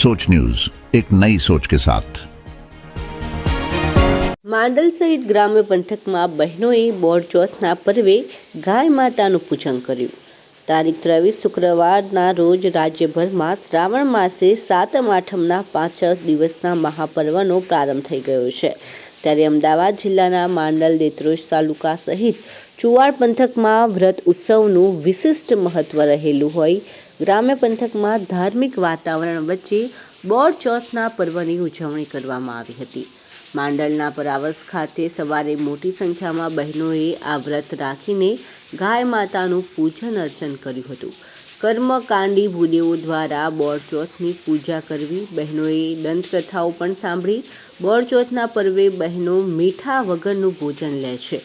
सोच न्यूज एक नई सोच के साथ માંડલ સહિત ગ્રામ્ય પંથકમાં બહેનોએ બોરચોથના પર્વે ગાય માતાનું પૂજન કર્યું તારીખ ત્રેવીસ શુક્રવારના રોજ રાજ્યભરમાં શ્રાવણ માસે સાતમ આઠમના પાંચ દિવસના મહાપર્વનો પ્રારંભ થઈ ગયો છે ત્યારે અમદાવાદ જિલ્લાના માંડલ દેત્રોજ તાલુકા સહિત ચુવાડ પંથકમાં વ્રત ઉત્સવનું વિશિષ્ટ મહત્વ રહેલું હોય ગ્રામ્ય પંથકમાં ધાર્મિક વાતાવરણ વચ્ચે બોરચોથના પર્વની ઉજવણી કરવામાં આવી હતી. માંડલના પરાવસ ખાતે સવારે મોટી સંખ્યામાં બહેનોએ આ વ્રત રાખીને ગાય માતાનું પૂજન અર્ચન કર્યું હતું. કર્મકાંડી ભૂદેવો દ્વારા બોરચોથની પૂજા કરવી બહેનોએ દંતકથાઓ પણ સાંભળી. બોરચોથના પર્વે બહેનો મીઠા વગરનું ભોજન લે છે.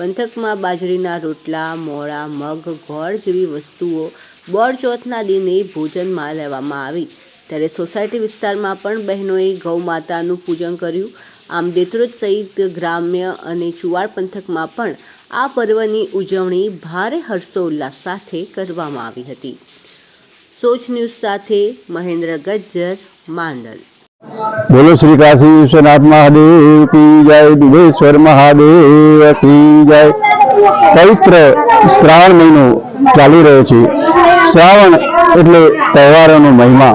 પંથકમાં બાજરીના રોટલા, મોળા, મગ ગોળ જેવી વસ્તુઓ બોરચોથના દિને ભોજનમાં લેવામાં આવી. ત્યારે સોસાયટી વિસ્તારમાં પણ બહેનોએ ગૌ માતાનું પૂજન કર્યું. આમ દેત્રોજ સહિત ગ્રામ્ય અને ચુવાડ પંથકમાં પણ આ પર્વની ઉજવણી ભારે હર્ષોલ્લાસ સાથે કરવામાં આવી હતી. સોચ ન્યૂઝ સાથે મહેન્દ્ર ગજ્જર, માંડલ. બોલો શ્રી કાશી વિશ્વનાથ મહાદેવ, કી જય દુધેશ્વર મહાદેવ, કી જય. પવિત્ર શ્રાવણ મહિનો ચાલી રહ્યો છે. શ્રાવણ એટલે તહેવારોનો મહિમા.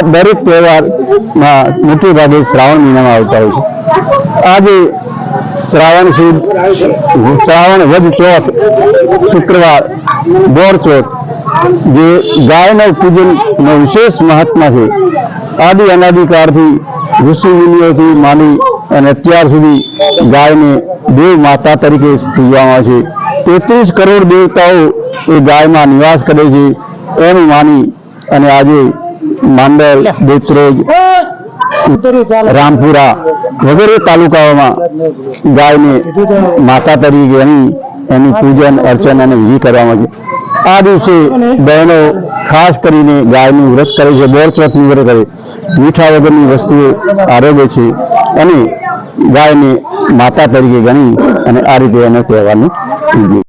દરેક તહેવારમાં મોટે ભાગે શ્રાવણ મહિનામાં આવતા હોય છે. આજે શ્રાવણ સુદ શ્રાવણ વધ ચોથ, શુક્રવાર, બોર ચોથ, જે ગાયના પૂજનનો વિશેષ મહાત્મા છે. આદિ અનાદિકાળથી ઋષિ મુનિઓથી માની અને અત્યાર સુધી ગાયને દેવ માતા તરીકે પૂજવામાં છે. તેત્રીસ કરોડ દેવતાઓ એ ગાયમાં નિવાસ કરે છે એમ માની અને આજે માંડલ દેત્રોજ રામપુરા વગેરે તાલુકાઓમાં ગાયને માતા તરીકે એની એનું પૂજન, અર્ચન અને વિધિ કરવામાં છે. આ દિવસે બહેનો ખાસ કરીને ગાયનું વ્રત કરે છે બોર વ્રત કરે મીઠા વગરની વસ્તુઓ આરોગે છે અને ગાયને માતા તરીકે ગણી અને આ રીતે એનો છે.